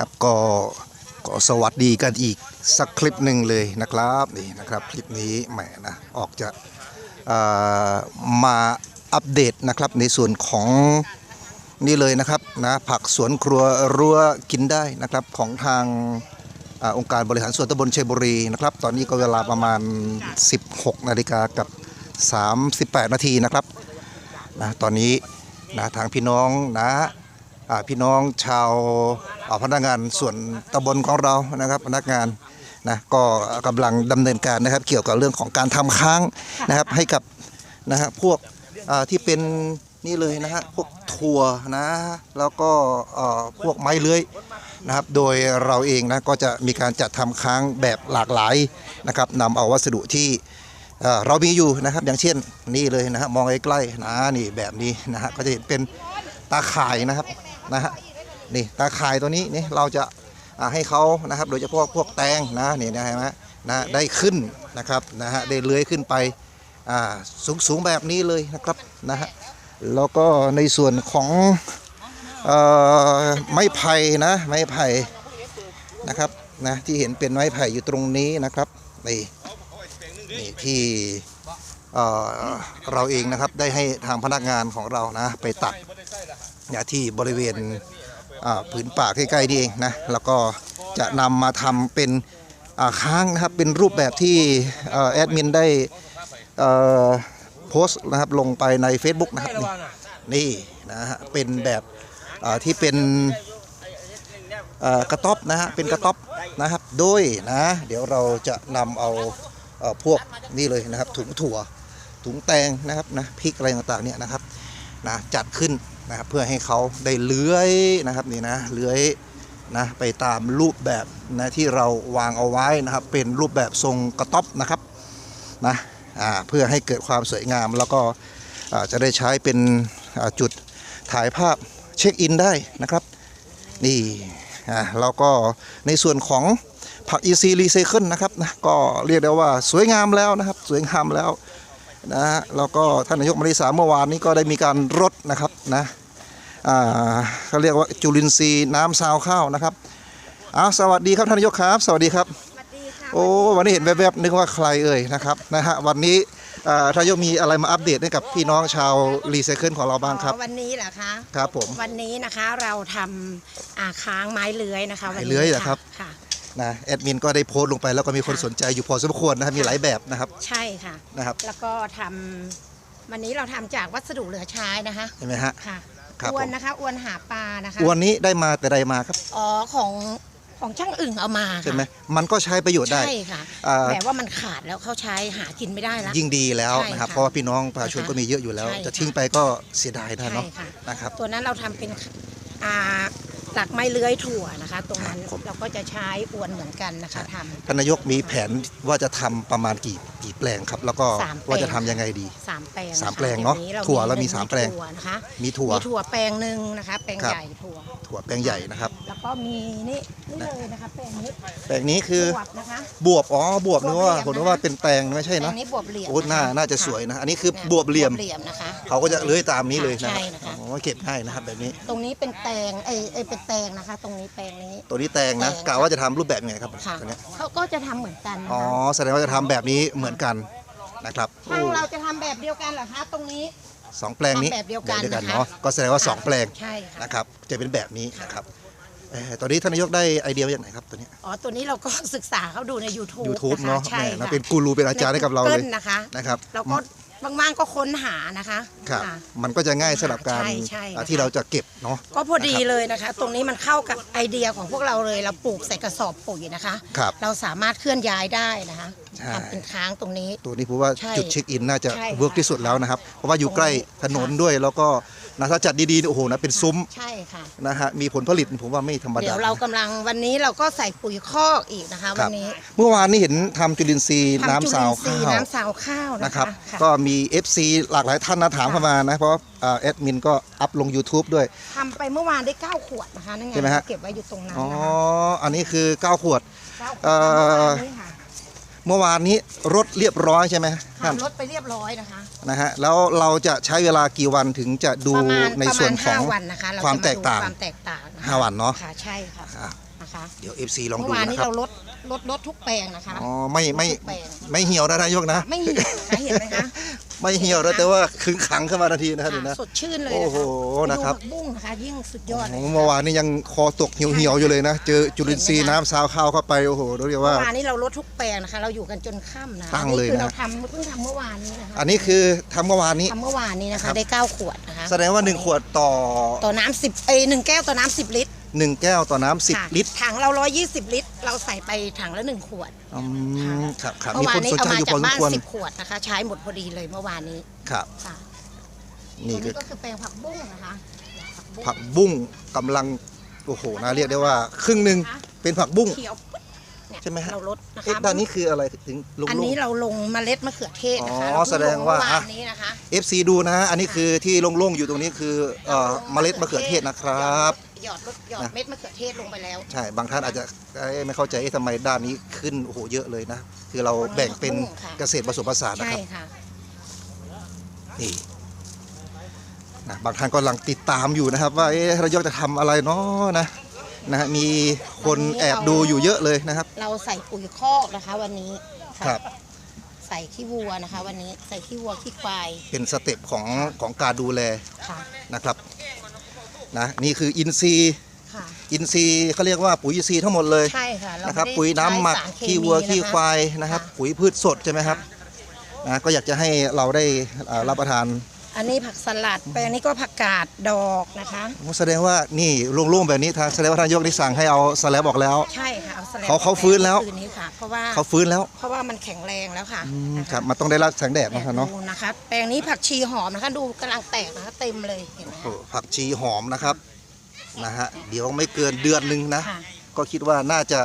ครับก็ก็สวัสดีกันอีกสักคลิปหนึ่งเลยนะครับนี่นะครับคลิปนี้แหมนะออกจะมาอัปเดตนะครับในส่วนของนี่เลยนะครับนะผักสวนครัวรั้วกินได้นะครับของทางอาองค์การบริหารส่วนตำบลชัยบุรีนะครับตอนนี้ก็เวลาประมาณ 16 นาฬิกากับ 38 นาทีนะครับนะตอนนี้นะทางพี่น้องนะ พี่น้องชาวพนักงานส่วนตำบลของเรานะครับพนักงานนะก็กำลังดำเนินการนะครับ เกี่ยวกับเรื่องของการทำค้างนะครับให้กับนะฮะพวกที่เป็นนี่เลยนะฮะพวกถั่วนะแล้วก็เอ่อพวกไม้เลื้อยนะครับ โดยเราเองนะก็จะมีการจัดทำค้างแบบหลากหลายนะครับนำเอาวัสดุที่เอ่อเรามีอยู่นะครับ อย่างเช่นนี่เลยนะฮะมองใกล้ๆนะนี่แบบนี้นะฮะก็จะเห็นเป็นตาข่ายนะครับ นะฮะนี่ตาข่ายตัวนี้นี่เราจะให้เขานะครับ โดยเฉพาะพวกแตงนะนี่นะฮะนะได้ขึ้นนะครับนะฮะได้เลื้อยขึ้นไปอ่าสูงสูงแบบนี้เลยนะครับนะฮะแล้วก็ในส่วนของออไม้ไผ่นะไม้ไผ่นะครับนะที่เห็นเป็นไม้ไผ่อยู่ตรงนี้นะครับนี่นี่ที่เเราเองนะครับได้ให้ทางพนักงานของเรานะไปตัด เนี่ยที่บริเวณผืนป่าใกล้ๆนี่เองนะแล้วก็จะนำมาทำเป็นค้างนะครับเป็นรูปแบบที่แอดมินได้โพสต์นะครับลงไปใน Facebook นะครับนี่นี่นะฮะเป็นแบบที่เป็นกระต๊อบนะฮะเป็นกระต๊อบนะครับโดยนะเดี๋ยวเราจะนำเอาพวกนี่เลยนะครับถุงถั่วถุงแตงนะครับนะพริกอะไรต่างๆเนี่ยนะครับนะจัดขึ้น นะครับเพื่อให้เขาได้เลื้อยนะครับนี่นะเลื้อยนะไปตามรูปแบบนะที่เราวางเอาไว้นะครับ เป็นรูปแบบทรงกระต๊อบนะครับนะเพื่อให้เกิดความสวยงาม แล้วก็จะได้ใช้เป็นจุดถ่ายภาพเช็คอินได้นะครับ นี่อ่าแล้วก็ในส่วนของผัก EC Recycle นะครับนะก็เรียกได้ว่าสวยงามแล้วนะครับ สวยงามแล้วนะฮะแล้วก็ท่านนายกมาริสาเมื่อวานนี้ก็ได้มีการรดนะครับนะ เขาเรียกว่าจุลินทรีย์น้ำซาวข้าวนะครับอ้าวสวัสดีครับท่านนายกครับ สวัสดีครับสวัสดีค่ะโอ้วันนี้เห็นแวบๆนึกว่าใครเอ่ยนะครับนะฮะวันนี้อ่าท่านนายกมีอะไรมาอัปเดตให้กับพี่น้องชาวรีไซเคิลของเราบ้างครับอ๋อวันนี้เหรอคะครับผมวันนี้นะคะเราทำอ่าค้างไม้เลื้อยนะคะวันนี้ไม้เลื้อยเหรอครับค่ะนะแอดมินก็ได้โพสต์ลงไปแล้วก็มีคนสนใจอยู่พอสมควรนะครับมีหลายแบบนะครับ ใช่ค่ะนะครับ แล้วก็ทำวันนี้เราทำจากวัสดุเหลือใช้นะคะเห็นไหมฮะค่ะ ครับอวนผมนะคะอวนหาปลานะคะอวนนี้ได้มาแต่ใดมาครับอ๋อของของช่างอึ่งเอามาค่ะใช่ไหมมันก็ใช้ประโยชน์ได้ ใช่ค่ะอ่า แต่ว่ามันขาดแล้วเขาใช้หากินไม่ได้แล้ว ยิ่งดีแล้วใช่นะครับค่ะเพราะว่าพี่น้องประชาชนนะคะก็มีเยอะอยู่แล้ว ใช่จะทิ้งไปก็เสียดายนะใช่เนาะค่ะนะครับ ตัวนั้นเราทำเป็นอ่า หลักไม้เลื้อยถั่วนะคะ ตรงนั้นครับผม เราก็จะใช้อวนเหมือนกันนะคะทำ ท่านนายกมีแผนว่าจะทำประมาณกี่กี่แปลงครับ แล้วก็สามแปลง ว่าจะทำยังไงดี สามแปลงสามคแปลงเนอะดี๋ยถั่วเรามีหนึ่สามแปลง ถั่วนะคะมีถั่ว มีถั่วแปลงหนึ่งนะคะ แปลงครับ ใหญ่ถั่ว ถั่วแปลงใหญ่นะครับ แล้วก็มีนี่นี่เลยนะคะ แปลงนี้แปลงนี้คือบวบนะคะ บวบอ๋อบวบนึกว่าบวบเหลี่ยมผมนึกว่าเป็นแตงไม่ใช่แปลเนาะงนี้บวบเหลี่ยมโอ้หน้าคน่าจะสวยนะ อันนี้คือค่ะบวบเหลี่ยมบวบเหลี่ยม นะคะเขาก็จะเลื้อยตามนี้เลยนะใช่นะคะ อ๋อเก็บง่ายนะครับแบบนี้ ตรงนี้เป็นแตงเอยเอยเป็นแตงนะคะ ตรงนี้แปลงนี้ ตัวนี้แตงนะแตง กะว่าจะทำรูปแบบยังไงครับค่ะตัวเนี้ยเขาก็จะทำเหมือนกันนะอ๋อคะแสดงว่าจะทำแบบนี้เหมือนกันนะครับทางโอ้เราจะทำแบบเดียวกันเหรอคะตรงนี้ สองแปลงนี้ทำแบบเดียวกันแบบนะคะ เนาะก็แสดงว่าสองแปลงใช่ค่ะนะครับ จะเป็นแบบนี้นะครับเอ่อตอนนี้ท่านนายกได้ไอเดียมาจากไหนครับตัวเนี้ย อ๋อตัวนี้เราก็ศึกษาเขาดูใน YouTube YouTube นะคะเนาะใช่แหม่นะค่ะเป็นกูรูเป็นอาจารย์ให้กับเราเลยใน Google นะคะ นะครับเราก็ ว่างๆก็ค้นหานะคะครับค่ะมันก็จะง่ายสำหรับการใช่ใช่นะคะ อ่าที่เราจะเก็บเนาะ ก็พอดีนะครับเลยนะคะ ตรงนี้มันเข้ากับไอเดียของพวกเราเลยเราปลูกใส่กระสอบปุ๋ยนะคะ ครับเราสามารถเคลื่อนย้ายได้นะคะใช่ ทำเป็นค้างตรงนี้ ตัวนี้ผมว่าใช่จุดเช็คอินน่าจะใช่ค่ะเวิร์กที่สุดแล้วนะครับ เพราะว่าอยู่ใกล้ถนนด้วยแล้วก็ นะถ้าจัดดีๆโอ้โหนะเป็นซุ้มใช่ค่ะนะฮะมีผลผลิตผมว่าไม่ธรรมเดี๋ดายวเรากำลังวันนี้เราก็ใส่ปุ๋ยคอกอีกนะคะควัรับนนี้ เมื่อวานนี้เห็นทำจุลินทรีย์ทำน้ำซาวจุลินทรีข้าย์วน้ำซาวข้าวนะนะครับคะก็มี FC หลากหลายท่านนะถามเข้ามานะเพราะอ่าแอดมินก็อัพลง YouTube ด้วยทำไปเมื่อวานได้ 9 ขวดนะคะนั่นไงใช่ไหมฮะเก็บไว้อยู่ตรงนั้นอ๋อนะคะอันนี้คือ 9 ขวดเก้าขวด เอ่อเมื่อวานนี้ค่ะเมื่อวานนี้รถเรียบร้อยใช่ไหมท่านทำรถไปเรียบร้อยนะคะ นะฮะแล้วเราจะใช้เวลากี่วันถึงจะดูประมาณในประส่วมานณของห้าวันนะคะเรจะความดูแตกต่างความแตกต่างะคะห้าวันเนาะค่ะใช่ค่ะอะนะคะเดี๋ยว FC ลองเมื่ดูอวานนะนี้ครับเราลดลดลดทุกแปลงนะคะ อ๋อไม่ไม่ทุกแปลง ไม่เหี่ยวนะนายกนะ ไม่เหี่ยวนะคะเห็นไหมคะ ไม่เหี่ยวนะแต่ว่าขึงขังขึ้นมาทันทีนะครับดูนะ สดชื่นเลยโอ้โหนะครับไปดูผักบุ้งนะคะยิ่งสุดยอดเลยโอ้เมื่อวานนี้ยังคอตกเหี่ยวเหี่ยวๆอยู่เลยนะ เจอจุลินทรีย์น้ำซาวข้าวเข้าไปโอ้โหเรียกว่า เมื่อวานนี้เราลดทุกแปลงนะคะ เราอยู่กันจนค่ำนะตั้งเลยคือนะเราทำเพิ่งทำเมื่อวานนี้นะคะอันนี้คือทำเมื่อวานนี้ ทำเมื่อวานนี้นะครัคะ บ ได้เก้าขวดนะคะแสดงว่า 1 ขวดต่อ ต่อน้ำสิบเอ้ยหนึ่งแก้วต่อน้ำสิบลิตร 1 แก้วต่อน้ำค่ะ10ลิตรถังเราร้อยยี่สิบลิตร เราใส่ไปถังละหนึ่งขวดอืมครับครับเมื่มีอวาคนนนี้สนเอาใจมาอยู่จาพอกสมบ้าน ควรสิบขวดนะคะ ใช้หมดพอดีเลยเมื่อวานนี้ครับ ค่ะนี่อันคือ นี้ก็คือแปลงผักบุ้งนะคะบุ้ง ผักบุ้งกำลังโอ้โหนะเรียกได้ว่า ครึ่งหนึ่งเป็นผักบุ้ง เขียวปึ๊ดเนี่ยใช่ไหมฮะ เราลดนะเอ๊ะคะด้านนี้คืออะไรถึงลงอันลงนี้เราลงเมล็ดมะเขือเทศนะคะอ๋อเรเพิ่แสดงว่าลเมื่ออะวานนี้นะคะ FC ดูนะอันนี้คือที่โล่งๆอยู่ตรงนี้คือเอ่อเมล็ดมะเขือเทศนะครับ หยอดลดหยอดเม็ดมะเขือเทศลงไปแล้ว ใช่ บางท่านอาจจะเอ้ยไม่เข้าใจเอ๊ะทำไมด้านนี้ขึ้นโอ้โหเยอะเลยนะ คือเราแบ่งเป็นเกษตรผสมผสานนะใช่ครับค่ะนี่นะบางท่านก็กำลังติดตามอยู่นะครับ ว่าเอ๊ะระยองจะทำอะไรเนาะนะนะฮะมีคนแอบดูอยู่เยอะเลยนะครับ เราใส่ปุ๋ยคอกนะคะวันนี้ะครับใส่ขี้วัวนะคะ วันนี้ใส่ขี้วัวขี้ควายเป็นสเต็ปของของการดูแลค่ะนะครับ นะนี่คืออินทรีย์ค่ะ อินทรีย์เขาเรียกว่าปุ๋ยอินทรีย์ทั้งหมดเลยใช่ค่ะเรานะครับ ไม่ได้ปุ๋ยน้ำหมักใช้สารเคขี้วัวมีขี้นะคะควายนะครับ ค่ะปุ๋ยพืชสดใช่ไหมครับนะก็อยากจะให้เราได้อ่ารับประทาน อันนี้ผักสลัดแปลงนี้ก็ผักกาดดอกนะคะ โอ้แสดงว่านี่โล่งๆแบบนี้ทางแสดงว่าทางนายกได้สั่งให้เอาสแลบออกแล้ว ใช่ค่ะเอาสลัดเขาเขาฟื้นแล้ว คืนนี้ค่ะเพราะว่าเขาฟื้นแล้วเพราะว่ามันแข็งแรงแล้วค่ะอืมนะะครับมันต้องได้รับแสงแดดนะครับเนาะดูนะคะ แปลงนี้ผักชีหอมนะคะดูกำลังแตกนะคะเต็มเลยเห็นไหมโอ้ผักชีหอมนะครับนะฮะเดี๋ยวไม่เกินเดือนหนึ่งนะ ค่ะ ก็คิดว่าน่าจะ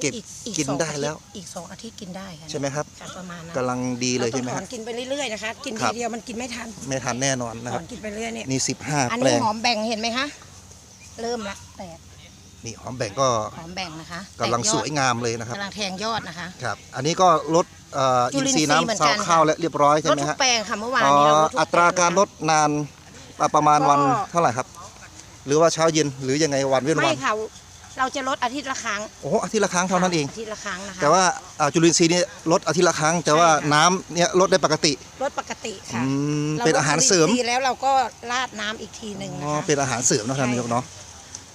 เก็บอีอีกินสองได้แล้ว อาทิตย์อีกสองอาทิตย์กินได้ค่ะใช่ไหมครับค่ะประมาณนั้นกำลังดีเลยใช่ไหมราคต้รัอบงถอนกินไปเรื่อยๆนะคะ กินครัทีบ เดียวมันกินไม่ทันไม่ทันแน่นอนนะถคอรับนกินไปเรื่อยเนี่ยนี่ อัน15แปลนี้งหอมแบ่งเห็นไหมคะเริ่มละแตกนี่หอมแบ่งก็หอมแบ่งนะคะกำลังแตยอดสวยงามเลยนะครับกำลังแทงยอดนะคะ ครับ อันนี้ก็ลดเอ่อจุอินลินทรีย์ทรีย์เหมือนน้ำกัซาวนข้าวและเรียบร้อยใช่ลดไหมทุกฮะแปลงค่ะเมื่อวานอ๋อนี้เราลดทุกอัตราการลดนานอะประมาณวันก็เท่าไหร่ครับ หรือว่าเช้าเย็นหรือยังไงวันเว้นไม่วันค่ะ เราจะลดอาทิตย์ละครั้งโอ้โหอาทิตย์ละครั้งเท่านั้นเอง อาทิตย์ละครั้งนะคะแต่ว่าอ่าจุลินทรีย์นี่ลดอาทิตย์ละครั้ง แต่ว่าใช่ค่ะน้ำเนี่ยลดได้ปกติ ลดปกติค่ะอืมลดเป็นอาหารเสริมจุลินทย์แล้วเราก็ราดน้ำอีกทีหนึ่งอ๋นะอคะ เป็นอาหารเสริมเนอะท่านนายกเนาะ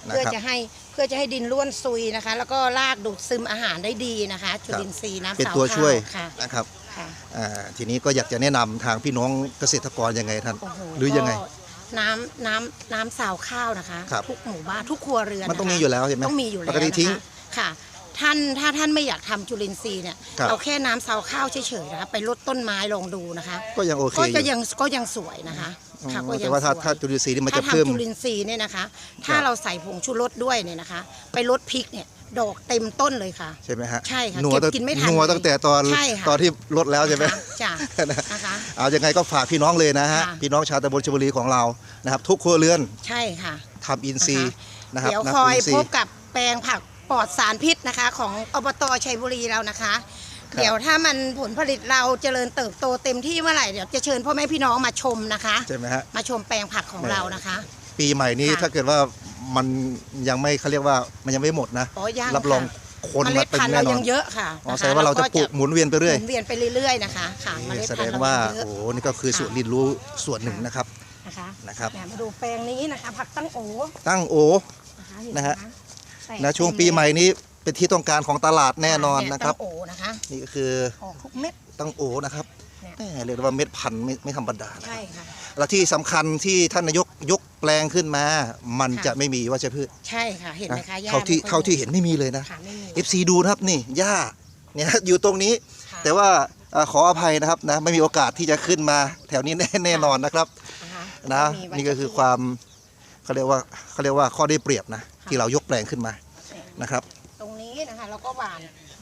นะเพื่อครับ จะให้เพื่อจะให้ดินร่วนซุยนะคะ แล้วก็รากดูดซึมอาหารได้ดีนะคะ จุลินทรีย์น้ำเป็นสาวตัวข้าช่วยค่ะนะครับค่ะอ่าทีนี้ก็อยากจะแนะนำทางพี่น้องเกษตรกรยังไงท่านโอ้โหหรือยังไงก็ น้ำน้ำน้ำสาวข้าวนะคะ ครับ ทุกหมู่บ้านทุกครัวเรือนมันต้องะคะมีอยู่แล้วใช่ไหมต้องมีอยู่แล้วปกติทิ้ง นะคะค่ะ ท่านถ้าท่านไม่อยากทำจุลินทรีย์เนี่ยครับ เอาแค่น้ำซาวข้าวเฉยๆนะคะไปลดต้นไม้ลองดูนะคะ ก็ยังโอเคก็อจะยู่ยังก็ยังสวยนะคะอ๋อค่ะก็ยัแต่งว่าถ้าสวย ถ้าจุลินทรีย์นี่มันถ้าจะเพิ่ม ทำจุลินทรีย์เนี่ยนะคะ ถ้าครับ เราใส่ผงชูรสด้วยเนี่ยนะคะ ไปลดพริกเนี่ย ดอกเต็มต้นเลยค่ะ ใช่ไหมฮะใช่ค่ะหนัวเก็บตั้งกินไม่ทันหนัวตั้งแต่ตอนใช่ค่ะ ตอนที่ลดแล้วใช่ไหมนะคะจ้ะนะนะคะ เอายังไงก็ฝากพี่น้องเลยนะฮะ ค่ะ พี่น้องชาวตำบลชลบุรีของเรานะครับทุกครัวเรือนใช่ค่ะ ทำอินทรีย์นะครับเดี๋ยวนะคอยอินทรีพย์บกับแปลงผักปลอดสารพิษนะคะ ของอบตชัยบุรีเรานะคะ ครับ เดี๋ยวถ้ามันผลผลิตเราเจริญเติบโตเต็มที่เมื่อไหร่เดี๋ยวจะเชิญพ่อแม่พี่น้องมาชมนะคะ ใช่ไหมฮะ มาชมแปลงผักของเรานะคะ ปีใหม่นี้ค่ะ ถ้าเกิดว่า มันยังไม่เขาเรียกว่ามันยังไม่หมดนะ อ๋อยังรับรองค่ะคนเมล็มาดเต็มพันธุ์แน่เรานอยันงเยอะค่ะอ๋อนะคะแสดงว่าเราจะปลูกหมุนเวียนไปเรื่อย หมุนเวียนไปเรื่อยๆนะคะค่ะเมล็ดแสดพันงธุ์เราว่ายังเยอะ โอ้โหนี่ก็คือส่วนเรียนรู้ส่วนหนึ่งนะครับ นะคะนะครับ เนี่ยมาดูแปลงนี้นะคะ ผักตั้งโอตั้งโอ นะคะเห็นะฮะ แตกนะช่วงปีใหม่นี้เป็นที่ต้องการของตลาดแน่นอนเยนะครับตั้งโอนะคะนี่ก็คือออกทุกเม็ด ตั้งโอนะครับเนี่ย แหม่เรียกได้ว่าเม็ดพันธุ์ไม่ไม่ธรรมดานะใช่ค่ะ และที่สำคัญที่ท่านนายกยก แปลงขึ้นมา มันค่ะจะไม่มีวัชพืชใช่ค่ะ เห็นไหมนะคะหญ้เท่าที่ไม่ค่อยเท่าที่เห็นไม่มีเลยนะ ค่ะไม่มี FC ดูนะครับนี่หญ้าเนี่ยอยู่ตรงนี้ ค่ะ แต่ว่าเอ่อขออภัยนะครับนะไม่มีโอกาสที่จะขึ้นมาแถวนี้แน่แน่นอนนะครับนะคะนะไม่มีวัชนี่ก็คือความเขาเรียกว่าเขาเรียกว่าข้อได้เปรียบนะที่เรายกแปลงขึ้นมานะครับ ตรงนี้นะคะเราก็หวาน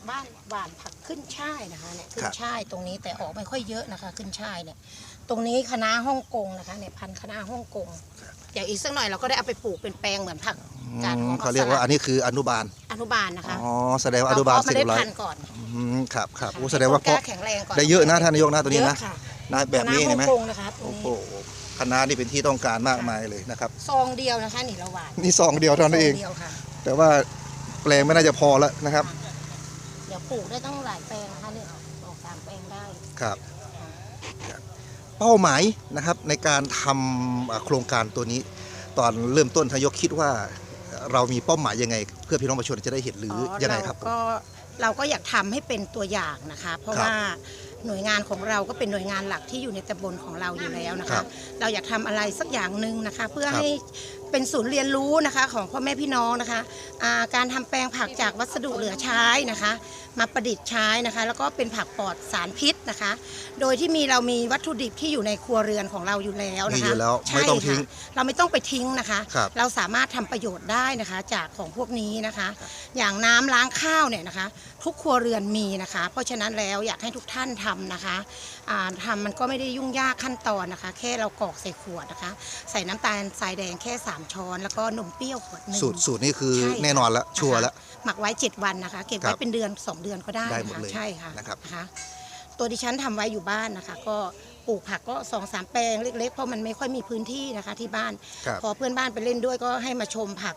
บ้านหวานผักขึ้นช่ายนะคะเนี่ยขึ้ครันบช่ายตรงนี้แต่ออกไม่ค่อยเยอะนะคะ ขึ้นช่ายเนี่ย ตรงนี้คณะฮ่องกงนะคะเนี่ยพันธุ์คณะฮ่องกง เดี๋ยวอีกสักหน่อยเราก็ได้เอาไปปลูกเป็นแปลงเหมือนผักกาดอืหอมมเขาเรียกว่าอันนี้คืออนุบาลอนุบาลนะคะอ๋อแสดงว่าอนุบาลเเมเสร็จล็เรีดยบร้อยพันธุ์ก่อนอืมครับครับโอ้แสดงว่าต้เพาะนกล้แข็งแรงก่อนได้เยอะนะท่านนายกนะตัวนี้เยนะอะค่ะนะแบบนี้คณะเห็นไหมฮ่องกงนะคะตรงโอ้โหนี้คณะนี่เป็นที่ต้องการมากมายเลยนะครับซองเดียวนะคะนี่เราหวานนี่ซองเดียวเท่านั้นเองซเดียวค่ะแต่ว่าแปปลงไม่น่าจะพอแล้วนะครับ เดี๋ยวปลูกได้ตั้งหลายแปลงนะคะเนี่ยออกสามแปลงได้ครับครับ เป้าหมายนะครับในการทำอ่าโครงการตัวนี้ ตอนเริ่มต้นทานนายกคิดว่าเรามีเป้าหมายยังไง เพื่อพี่น้องประชาชนจะได้เห็นหรืออยังไงครับเราก็เราก็อยากทำให้เป็นตัวอย่างนะคะ เพราะครับว่าหน่วยงานของเราก็เป็นหน่วยงานหลักที่อยู่ในตำบลของเราอยู่แล้วนะครัคะบเราอยากทำอะไรสักอย่างหนึ่งนะคะ เพื่อครับให้ เป็นศูนย์เรียนรู้นะคะของพ่อแม่พี่น้องนะคะอ่าการทำแปลงผักจากวัสดุเหลือใช้นะคะ มาประดิษฐ์ใช้นะคะ แล้วก็เป็นผักปลอดสารพิษนะคะ โดยที่มีเรามีวัตถุดิบที่อยู่ในครัวเรือนของเราอยู่แล้วนะคะมีอยู่แล้วใช่ไม่ต้องทิ้งค่ะเราไม่ต้องไปทิ้งนะคะครับเราสามารถทำประโยชน์ได้นะคะจากของพวกนี้นะคะ อย่างน้ำล้างข้าวเนี่ยนะคะทุกครัวเรือนมีนะคะ เพราะฉะนั้นแล้วอยากให้ทุกท่านทำนะคะอ่าทำมันก็ไม่ได้ยุ่งยากขั้นตอนนะคะ แค่เรากรอกใส่ขวดนะคะ ใส่น้ำตาลทรายแดงแค่ 3 ช้อน แล้วก็นมเปรี้ยวขวดหนึ่งสูตรสูตรนี่คือใช่ค่ะแน่นอนแล้วนะคะชัวร์แล้วหมักไว้ 7 วันนะคะ เก็บครัไว้บเป็นเดือน 2 เดือนก็ได้ได้หมดค่ะเลยใช่ค่ะนะครับนะคะตัวดิฉันทำไว้อยู่บ้านนะคะ ก็ปลูกผักก็สองสามแปลงเล็กๆ เพราะมันไม่ค่อยมีพื้นที่นะคะที่บ้านครับพอเพื่อนบ้านไปเล่นด้วยก็ให้มาชมผัก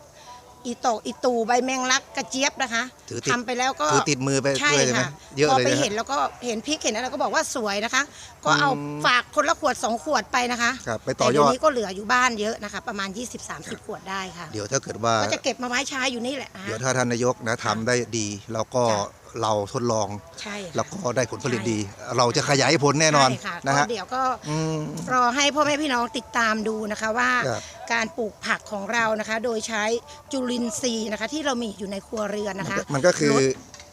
อีโตกอีตูใบแมงลักกระเจี๊ยบนะคะถือติด ทำไปแล้วก็ถือติดมือไปใช่ด้วยใช่ไหมค่ะเยอะพอเลยไปนะเห็ฮะนแล้วก็เห็นพริกเห็นอะไรก็บอกว่าสวยนะคะ ก็เอาอืมฝากคนละขวดสองขวดไปนะคะครับไปต่แต่อยเดี๋ยอวดนี้ก็เหลืออยู่บ้านเยอะนะคะ ประมาณ 20-30 ขวดได้ค่ะ เดี๋ยวถ้าเกิดว่า ก็จะเก็บมาไว้ใช้อยู่นี่แหละนะคะ เดี๋ยวถ้าท่านนายกนะทำได้ดี แล้วก็จ้ะ เราทดลอง ใช่ค่ะแล้วก็ได้ผลผลิตใช่ดี เราจะขยายผลแน่นอนใช่ค่ะนะก็ฮะเดี๋ยวก็อืม รอให้พ่อแม่พี่น้องติดตามดูนะคะว่าครับ การปลูกผักของเรานะคะ โดยใช้จุลินทรีย์นะคะ ที่เรามีอยู่ในครัวเรือนนะคะมันก็คือลด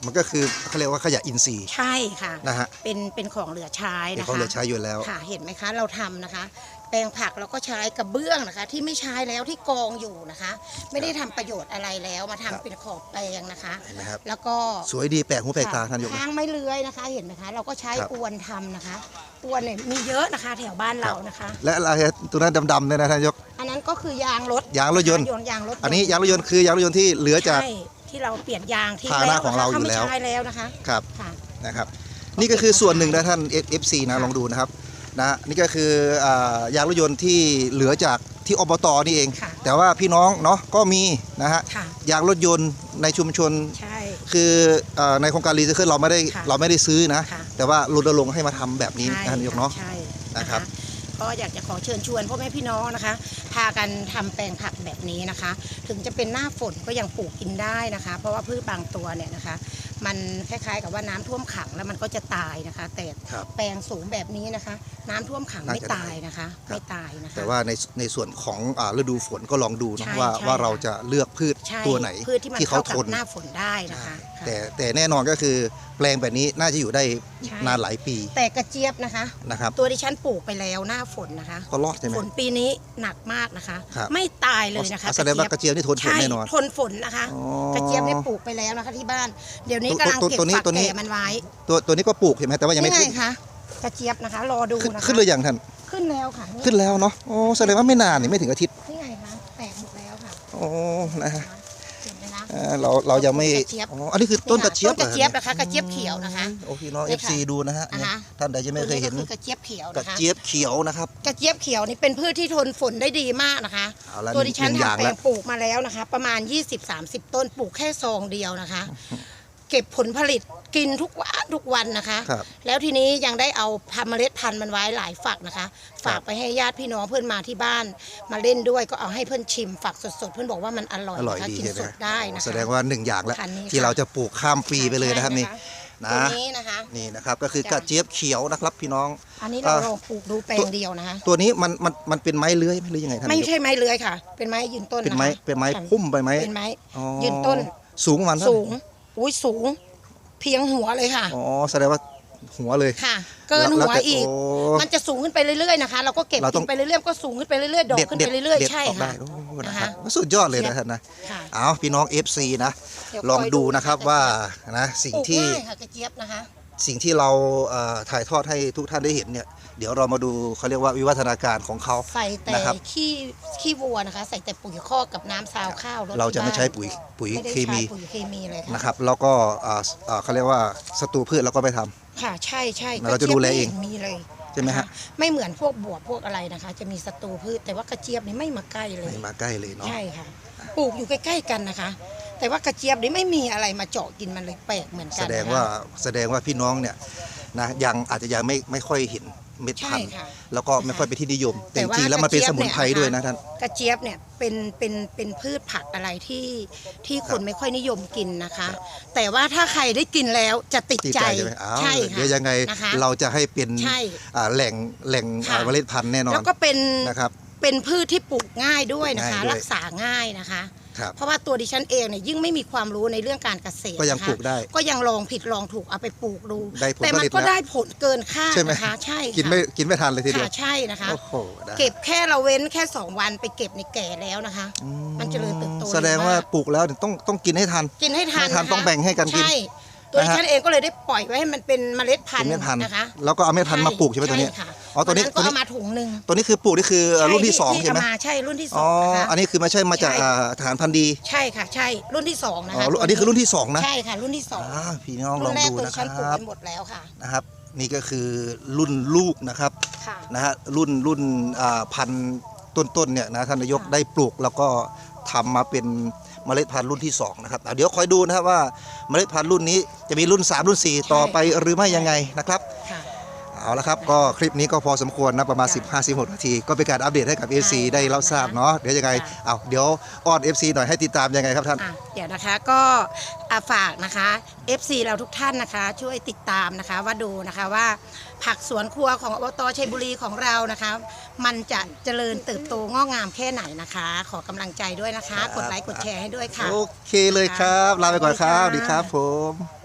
มันก็คือเขาเรียกว่าขยะอินทรีย์ใช่ค่ะ นะฮะเป็นเป็นของเหลือใช้ที่นะคะเขาเลยใช้อยู่แล้ว ค่ะเห็นไหมคะเราทำนะคะ แปลงผักเราก็ใช้กระเบื้องนะคะ ที่ไม่ใช้แล้วที่กองอยู่นะคะ ไม่ได้ทำประโยชน์อะไรแล้วมาทำครับเป็นขอบแปลงนะคะ เห็นไหมครับ แล้วก็สวยดีแปลกหูแปลกตาท่านนายกนะ ทางไม่เลื้อยนะคะ เห็นไหมคะ เราก็ใช้ครับอวนทำนะคะอวนเนี่ยมีเยอะนะคะ แถวบ้านเรานะคะ และอะไรตัวนั้นดำๆเนี่ยนะท่านนายก อันนั้นก็คือยางรถยางรถยนต์ยางรถยต์อันนี้ยางรถยนต์คือยางรถยนต์ที่เหลือจาก ใช่ที่เราเปลี่ยนยางที่ภาชนะแล้วของเราอยู่ไม่แล้วใช้แล้วนะคะครับค่ะ นะครับ นี่ก็คือส่วนหนึ่งนะท่าน FC นะค่ะลองดูนะครับ นะนี่ก็คืออ่ายางรถยนต์ที่เหลือจากที่อบตนี่เอง ค่ะแต่ว่าพี่น้องเนาะก็มีนะฮะค่ะยางรถยนต์ในชุมชน ใช่ คือเอ่อในโครงการรีไซเคิลเราไม่ได้ค่ะเราไม่ได้ซื้อนะ ค่ะ แต่ว่ารณรงค์ให้มาทำแบบนี้ใช่นะท่านนายกเนาะ ใช่นะครับ ก็อยากจะขอเชิญชวนพ่อแม่พี่น้องนะคะ พากันทำแปลงผักแบบนี้นะคะ ถึงจะเป็นหน้าฝนก็ยังปลูกกินได้นะคะ เพราะว่าพืชบางตัวเนี่ยนะคะ มันคล้ายๆ กับว่าน้ำท่วมขังแล้วมันก็จะตายนะคะ แต่ครับแปลงสูงแบบนี้นะคะ น้ำท่วมขังน่าไม่จะตายนะคะครับไม่ตายนะคะแต่ว่าในในส่วนของอ่าฤดูฝนก็ลองดูนะใช่ว่าใช่ว่าเราค่ะจะเลือกพืชใช่ตัวไหนพืชที่มันที่เขาเข้าทกับนหน้าฝนได้นะคะค่ะ แต่แต่แน่นอนก็คือแปลงแบบนี้น่าจะอยู่ได้ใช่ นานหลายปีแต่กระเจี๊ยบนะคะ นะครับ ตัวดิฉันปลูกไปแล้วหน้าฝนนะคะ ก็รอดใช่ไหม ฝนปีนี้หนักมากนะคะ ครับไม่ตายเลยนะคะแสดงว่ากระเจี๊ยบนี่ทนฝนใช่แน่นอนทนฝนนะคะ อ๋อกระเจี๊ยบเนี่ยปลูกไปแล้วนะคะที่บ้าน เดี๋ยวนี้ตัวกำลังตัวเก็บตัวนี้ฝักตัวนี้ แก่มันไว้ตัวตัวนี้ก็ปลูกเห็นไหมแต่ว่ายังไม่นี่ไงขึ้นคะกระเจี๊ยบนะคะ รอดูขึ้นนะคะ ขึ้นเลยอย่างท่านขึ้นแล้วค่ะขึ้นแล้วเนาะโอ้แสดงว่าไม่นานนี่ไม่ถึงอาทิตย์นี่ไงคะแตกหมดแล้วค่ะ โอ้นะฮะ อ่อเราเรายังไม่กระเจี๊ยบ อ๋ออันนี้คือต้นกระเจี๊ยบต้นกระเจี๊ยบหอนะคะกระเจี๊ยบเขียวนะคะ โอ้พี่น้องนี่ FC ค่ะดูนะฮะอ่าฮะ ท่านใดจะไม่เคยเห็นตัวก็คือกระเจี๊ยบเขียวกระนะคะ เจี๊ยบเขียวนะครับ กระเจี๊ยบเขียวนี่เป็นพืชที่ทนฝนได้ดีมากนะคะ เอาละตัวดิฉันหนึ่งอย่างทำแปลแล้วงปลูกมาแล้วนะคะ ประมาณ 20-30 ต้นปลูกแค่ซองเดียวนะคะ เก็บผลผลิต กินทุกวันทุกวันนะคะ ครับแล้วทีนี้ยังได้เอาพันเมล็ดพันธุ์มันไว้หลายฝักนะคะ ฝากไปให้ญาติพี่น้องเพื่อนมาที่บ้าน มาเล่นด้วยก็เอาให้เพื่อนชิมฝักสดๆ เพื่อนบอกว่ามันอร่อยอร่อยนะคะดีกินใช่ไหมสดได้นะคะ แสดงว่าหนึ่งอย่างแล้วพันธุ์นี้ที่ค่ะเราจะปลูกข้ามปีไปเลยนะครับนี่ใช่นะตัวนี้นะคะ นี่นะครับก็คือจ้ะกระเจี๊ยบเขียวนะครับพี่น้อง อันนี้เราอ่าลองปลูกดูแปลงเดียวนะคะ ตัวนี้มันมันมันเป็นไม้เลื้อยไหมหรือยังไงท่านไม่นายกใช่ไม้เลื้อยค่ะ เป็นไม้ยืนต้นเป็นนะคะไม้เป็นไม้ค่ะพุ่มไปไหมเป็นไม้ อ๋อยืนต้น สูงประมันสูง อุ้ยสูง เพียงหัวเลยค่ะ อ๋อแสดงว่าหัวเลยค่ะ เกินแล้หัวแต่อีกโมันจะสูงขึ้นไปเรื่อยๆนะคะ เราก็เก็บเราต้อกิงนไปเรื่อยๆก็สูงขึ้นไปเรื่อยๆดอกขึ้นไปเรื่อยด็ดๆใช่ออกได้ค่ะโอ้นะนะครัคะบสุดยอดเลยนะท่านนะค่ะเอาพี่น้อง FC นะเดี๋ยวลองคอยดูนะครับนะคะว่านะสิ่งปลูกที่ง่ายค่ะกระเจี๊ยบนะคะ สิ่งที่เราเอ่อถ่ายทอดให้ทุกท่านได้เห็นเนี่ยเดี๋ยวเรามาดูเขาเรียกว่าวิวัฒนาการของเขาใส่แต่นะครับขี้ขี้วัวนะคะใส่แต่ปุ๋ยคอกกับน้ำซาวข้าวรดเราจะที่ไม่บ้นใช้ปุ๋ยปุ๋ยไม่ได้เคมีใช้ปุ๋ยเคมีเลยค่ะนะครับแล้วก็เอ่อเอ่อเขาเรียกว่าศัตรูพืชเราก็ไม่ทำค่ะใช่ใช่เราจะดูแลเองกระจี๊ยบไม่ห็นมีเลยใช่ไหมฮะนคไม่เหมือนพวกบวบพวกอะไรนะคะ จะมีศัตรูพืชแต่ว่ากระเจี๊ยบนี่ไม่มาใกล้เลยไม่มาใกล้เลยเนาะใช่ค่ะปลูกอยู่ใกล้ๆกันนะคะ แต่ว่ากระเจี๊ยบนี่ไม่มีอะไรมาเจาะกินมันเลยแปลกเหมือนกัแสนดงนะคะว่าแสดงว่าพี่น้องเนี่ยนะยังอาจจะยังไม่ไม่ค่อยเห็นเม็ดใช่พันธุ์ค่ะแล้วก็ไม่ค่อยเป็นที่นิยม แต่แต่จว่าริงๆแล้วมันเป็นกระเจี๊สยบมุนไพรเนี่ยด้วยนะนะคะท่านกระเจี๊ยบเนี่ยเป็นเป็นเป็นพืชผักอะไรที่ที่คครันบไม่ค่อยนิยมกินนะคะครับแต่ว่าถ้าใครได้กินแล้วจะติดติดใจใจใช่ไหมอ้าวใช่ค่ะเดี๋ยวยังไงนะคะเราจะให้เป็นใช่อ่าแหล่งแหล่งค่ะอ่าเมล็ดพันธุ์แน่นอแล้นวก็เป็นนะครับเป็นพืชที่ปลูกง่ายด้วยนะคะง่ายด้วยรักษาง่ายนะคะ ครับเพราะว่าตัวดิฉันเองเนี่ยยิ่งไม่มีความรู้ในเรื่องการเกษตรก็ยังนะคะปลูกได้ก็ยังลองผิดลองถูกเอาไปปลูกดู ได้ผลแต่มัผลิตก็แล้วได้ผลเกินคาดใช่ไหม นะคะใช่ค่ะกินไม่กินไม่ทันเลยทีเดียค่ะวใช่นะคะ โอ้โหได้เก็บแค่เราเว้นแค่สองวันไปเก็บในแก่แล้วนะคะ อืมันเจริญเติบโตแสดงว่าเร็วมาก ปลูกแล้วเนี่ยต้องต้องกินให้ทัน กินให้ทันให้ทันนะคะต้องแบ่งให้กันกินใช่ตัวนะฮะ ฉันเองก็เลยได้ปล่อยไว้ให้มันเป็นเมล็ดพันเป็นธุ์เม็ดพันธุ์นะคะแล้วก็เอาเม็ดพันธุ์มาปลูกใช่ไหมตัวนี้ค่ะ อ๋อตัวนี้ วัตัวนี้ก็เอามาถุงหนึ่งตัวนี้คือปลูกนี่คือเอ่อรุ่นที่สองใช่ไหมเอามาใช่รุ่นที่สอ๋อองนะคะ อันนี้คือไม่ใช่มาจากใช่ อ่าฐานพันธุ์ดีใช่ค่ะ ใช่รุ่นที่สองนะอ๋อคะรุ่นอันนี้คือรุ่นที่สองนะใช่ค่ะ รุ่นที่สองอ่าพี่น้องลรุ่องนแรกดูตัวนะคฉันปลูกรับไปหมดแล้วค่ะนะครับ นี่ก็คือรุ่นลูกนะครับค่ะ นะฮะรุ่นรุ่นอ่าพันธุ์ต้นๆเนี่ยนะท่านนายกค่ะ ได้ปลูกแล้วก็ทำมาเป็นเมล็ดพันธุ์รุ่นที่สองนะครับอะเดี๋ยวคอยดูนะครับว่าเมล็ดพันธุ์รุ่นนี้จะมีรุ่น3รุ่น4ต่อไปหรือไม่ยังไงนะครับ ค่ะ เอาละครับก็คลิปนี้ก็พอสมควรนะประมาณค่ะ15-16นาที ก็เป็นการอัปเดตให้กับ FC ใช่ค่ะได้รับทราบเนาะเดี๋ยวยังไงค่ะเอาเดี๋ยวอ้อน FC หน่อยให้ติดตามยังไงครับท่าน อะเดี๋ยวนะคะก็อะฝากนะคะ FC เราทุกท่านนะคะ ช่วยติดตามนะคะว่าดูนะคะว่าผักสวนครัวของอบตชัยบุรีของเรานะคะ มันจะเจริญเติบโตงอกงามแค่ไหนนะคะ ขอกำลังใจด้วยนะคะ กดไลค์กดแชร์ให้ด้วยค่ะ โอเคเลยครับลาไปก่อนครับสวัสดีครับผม